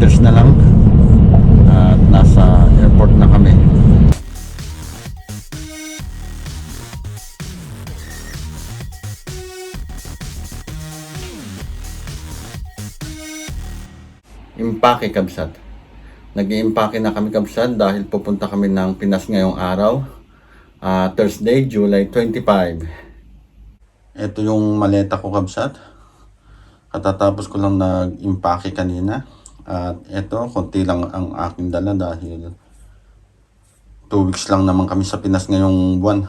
kilometers na lang at nasa airport na kami. Impake kabsat. Nag-iimpake na kami kabsat dahil pupunta kami ng Pinas ngayong araw. Ah, Thursday, July 25. Ito yung maleta ko kabsat. Katatapos ko lang nag-impake kanina. At ito, konti lang ang aking dala dahil 2 weeks lang naman kami sa Pinas ngayong buwan.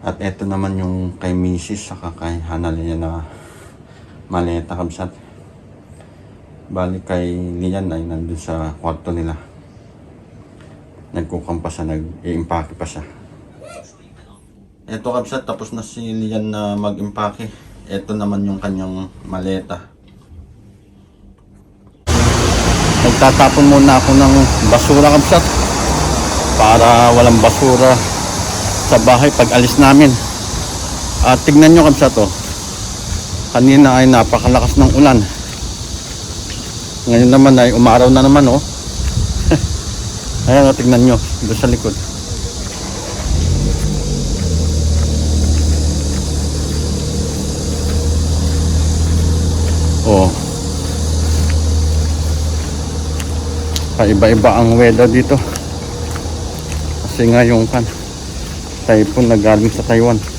At ito naman yung kay Mrs. saka kay Hana niya na maleta kabsat. Bali kay Lian ay nandun sa kwarto nila. Nagkukampa siya, nag-i-impake pa siya. Ito kabsat, tapos na si Lian na mag-impake. Ito naman yung kanyang maleta. Nagtatapon muna ako ng basura kabsat. Para walang basura sa bahay pag alis namin. At tignan nyo kabsat oh. Kanina ay napakalakas ng ulan. Ngayon naman ay umaraw na naman oh. Ayan oh, tignan nyo. Doon sa likod. Kaiba-iba ang weather dito. Kasi nga yung kan typhoon na galing sa Taiwan.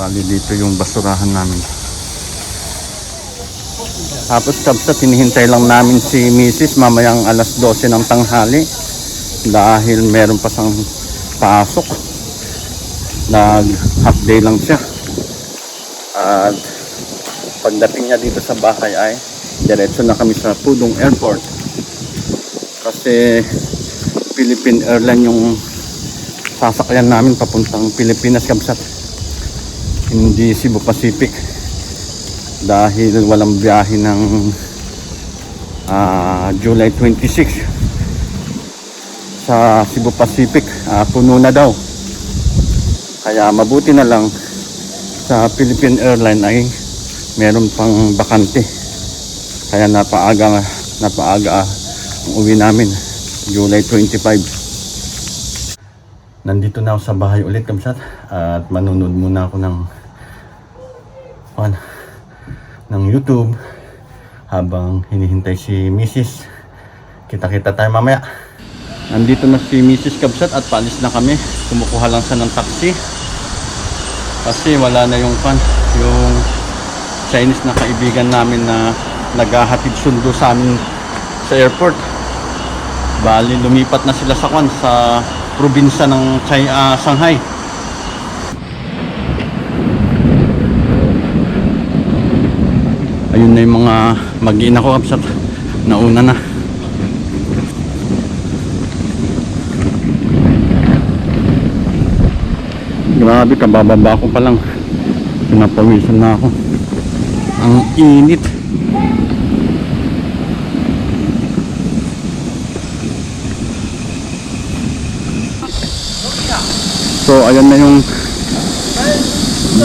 Bali dito yung basurahan namin. Tapos kabsa tinihintay lang namin si Mrs. mamayang alas 12 ng tanghali dahil meron pa siyang pasok. Nag half day lang siya. At pagdating niya dito sa bahay ay diretso na kami sa Pudong Airport. Kasi Philippine Airlines yung sasakyan namin papuntang Pilipinas kabsat hindi Cebu Pacific. Dahil walang biyahe ng ah, July 26 sa Cebu Pacific ah, puno na daw. Kaya mabuti na lang sa Philippine Airlines ay meron pang bakante. Kaya napaaga napaaga ang uwi namin July 25 Nandito na ako sa bahay ulit kamsat at manunod muna ako ng pan ng YouTube habang hinihintay si Mrs. Kita-kita tayo mamaya. Nandito na si Mrs. Kabsat at paalis na kami. Kumukuha lang siya ng taxi. Kasi wala na yung pan, yung Chinese na kaibigan namin na naghahatid sundo sa amin sa airport. Bali, lumipat na sila sa kwan sa probinsya ng China, ah, Shanghai. Ayun na yung mga mag-iina ko kapsat. Nauna na. Grabe, kabababa ko pa lang. Pinapawisan na ako. Ang init. So, ayan na yung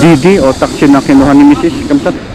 DD o taxi na kinuha ni Mrs. Kamsat.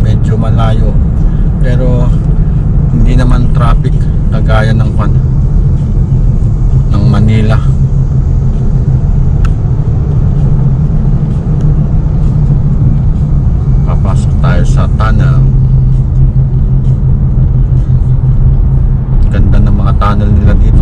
Medyo malayo. Pero hindi naman traffic kagaya ng kwan ng Manila. Papasok tayo sa tunnel. Tunnel nila dito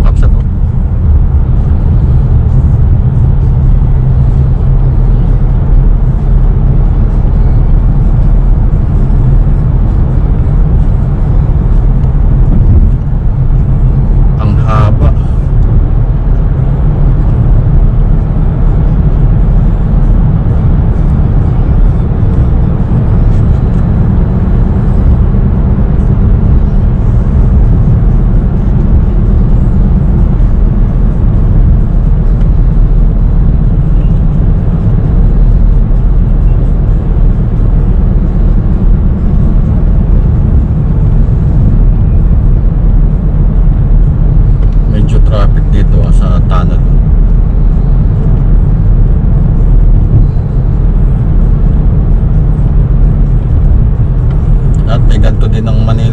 traffic dito ah, sa tunnel. At may ganito din ng Manila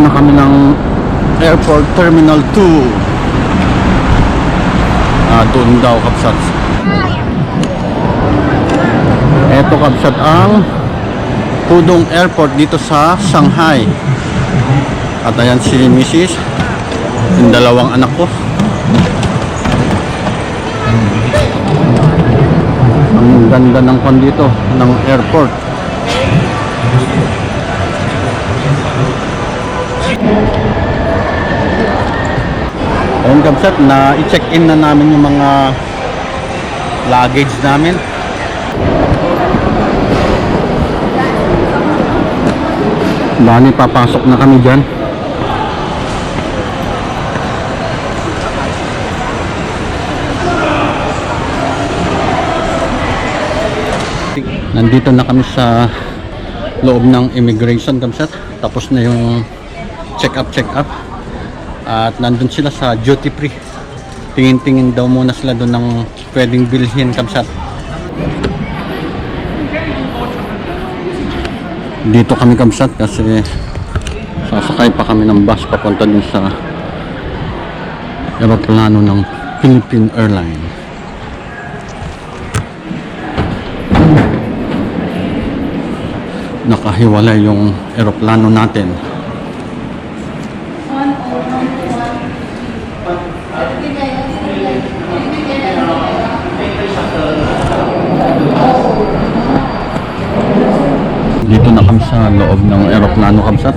na kami ng Airport Terminal 2 Ah, doon daw kapsat Eto kapsat ang Pudong Airport dito sa Shanghai At ayan si Mrs. Yung dalawang anak ko. Ang ganda ng kon dito, ng airport. Ayun kabsat, na i-check in na namin yung mga luggage namin. Bani, papasok na kami dyan. Nandito na kami sa loob ng immigration kamsat. Tapos na yung check up check up. At nandun sila sa duty free. Tingin-tingin daw muna sila doon ng pwedeng bilhin kamsat. Dito kami kamsat kasi sasakay pa kami ng bus papunta dun sa aeroplano ng Philippine Airlines. nakahiwalay yung eroplano natin. Dito na kami sa loob ng eroplano kamsat.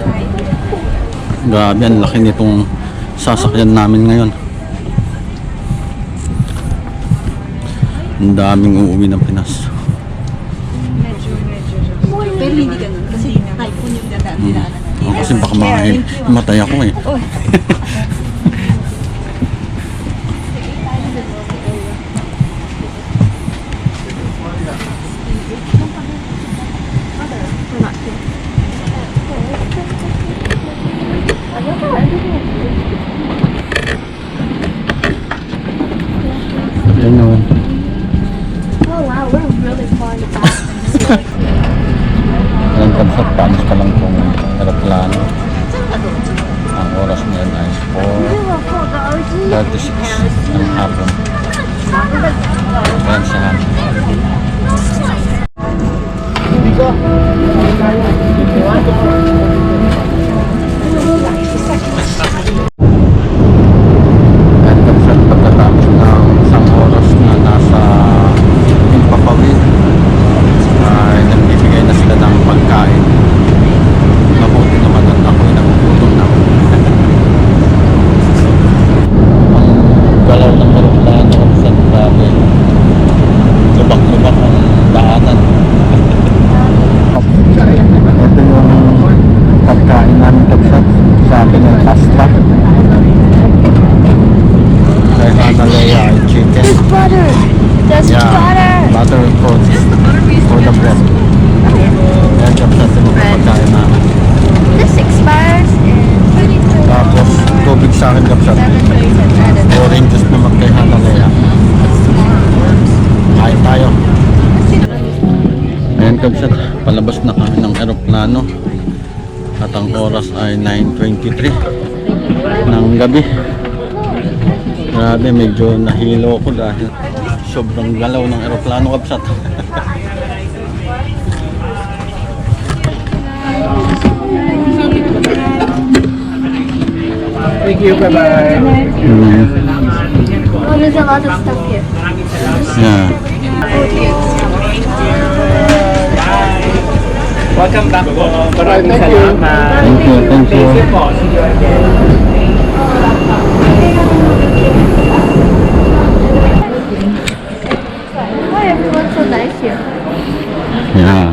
Grabe, ang laki nitong sasakyan namin ngayon. Ang daming uuwi ng Pinas. Pero hindi ganun. Kasi typhoon yung dadaan natin. Oh, kasi baka matay ako eh. Kamsat, panis pa lang kung aeroplano. Ang oras ngayon ay 4.36 ng hapon. Ayan siya. Ayan kamsat, pagkatapos ng isang oras na nasa Impapawid, ay nagbibigay na sila ng pagkain. Mabuti naman at ako'y nagugutom na. Ang galaw ng aeroplano kung saan grabe. Lubak-lubak ang daanan. Ito yung pagkain namin kapsat sa atin ng pasta. Kay Hana Lea ay chicken. There's butter. There's Yeah, butter. butter for, for the bread. Yan kapsat yung mga pagkain namin. This expires in 32 Tapos tubig sa akin kapsat. Orange juice naman kay Hana Lea. Kain tayo. Ayan kapsat, palabas na kami ng aeroplano. At ang oras ay 9.23 ng gabi. Grabe, medyo nahilo ko dahil sobrang galaw ng aeroplano kapsat. Thank you. Bye bye. Mm, Oh, there's a lot of stuff here. yeah. Welcome back po. Maraming salamat. Thank you, thank you. Thank you po. See you again. Why so nice here? Yeah.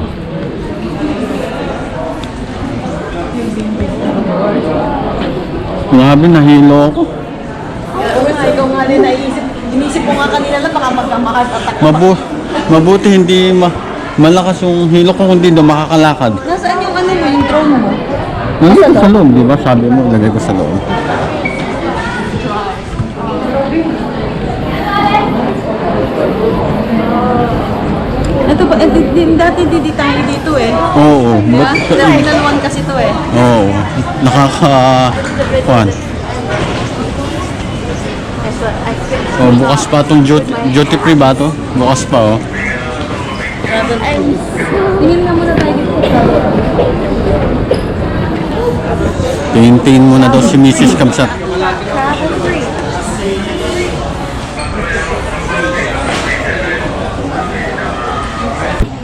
Grabe, nahilo ako. Ikaw nga din naisip. Inisip ko nga kanina lang baka magkamakasatak. Mabu mabuti hindi ma malakas yung hilo ko kundi na makakalakad. Nasaan yung ano mo, yung drone mo? Nandito sa loob, di ba? Sabi mo, lagay ko sa loob. Ito ba, eh, di- di- dati di tayo dito eh. Oo. Di ba? But, Terminal 1 kasi to eh. oo. Nakaka... Think. Oh, bukas pa itong duty, duty free ba to? Bukas pa oh. I'm Tingin na muna tayo dito. Tingin-tingin muna daw si Mrs. Kamsat. Travel free.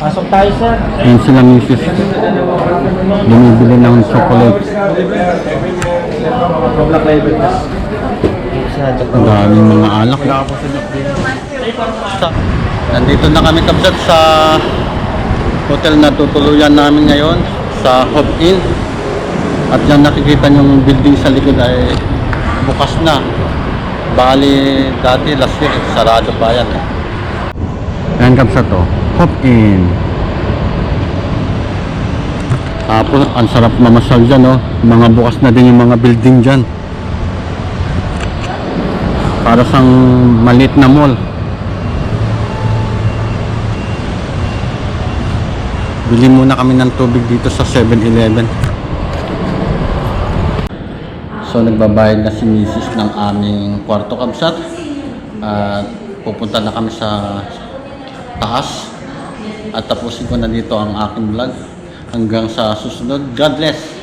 Pasok tayo, sir. Yan sila Mrs. Bumibili ng chocolate. Black label. Ang daming mga alak. Sa, nandito na kami Kamsat sa hotel na tutuluyan namin ngayon sa Hop Inn. At yan nakikita yung building sa likod ay bukas na. Bali, dati last year, sarado pa yan eh. Yan Kamsat to, Hop Inn. Tapos, ang sarap mamasyal dyan, oh. Mga bukas na din yung mga building dyan. Para sang malit na mall. Bili muna kami ng tubig dito sa 7-Eleven. So nagbabayad na si Mrs. ng aming kwarto kabsat. At pupunta na kami sa taas. At tapusin ko na dito ang aking vlog. Hanggang sa susunod. God bless!